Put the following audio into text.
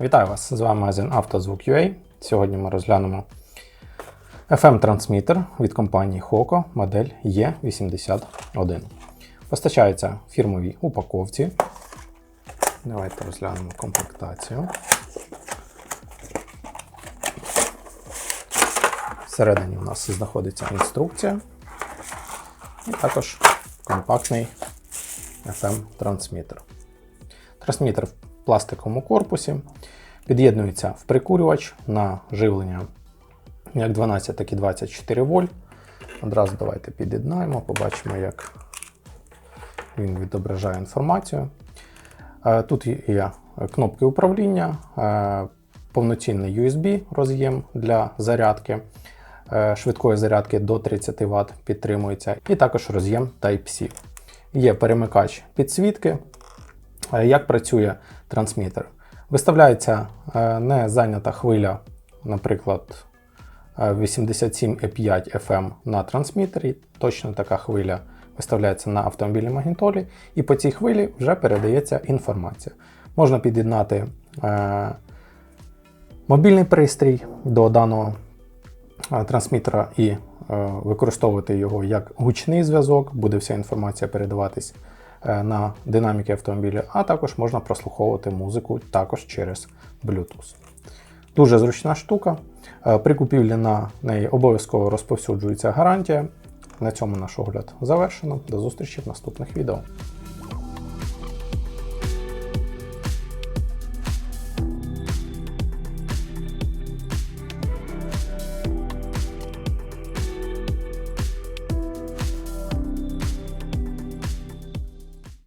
Вітаю вас! З вами магазин «Автозвук.UA». Сьогодні ми розглянемо FM-трансмітер від компанії Hoco, модель E81. Постачається в фірмовій упаковці. Давайте розглянемо комплектацію. Всередині у нас знаходиться інструкція і також компактний FM-трансмітер. Трансмітер пластиковому корпусі. Під'єднується в прикурювач на живлення як 12, так і 24 вольт. Одразу давайте під'єднаємо, побачимо, як він відображає інформацію. Е, Тут є кнопки управління, е, повноцінний USB роз'єм для зарядки, е, швидкої зарядки до 30 Вт підтримується, і також роз'єм Type-C. Є перемикач підсвітки. Е, Як працює трансмітер? Виставляється е, не зайнята хвиля, наприклад, е, 87,5 FM на трансмітері. Точно така хвиля виставляється на автомобільній магнітолі, і по цій хвилі вже передається інформація. Можна під'єднати е, мобільний пристрій до даного е, трансмітера і е, використовувати його як гучний зв'язок, буде вся інформація передаватись е, на динаміки автомобіля, а також можна прослуховувати музику також через Bluetooth. Дуже зручна штука. Е, При купівлі на неї обов'язково розповсюджується гарантія. На цьому наш огляд завершено. До зустрічі в наступних відео.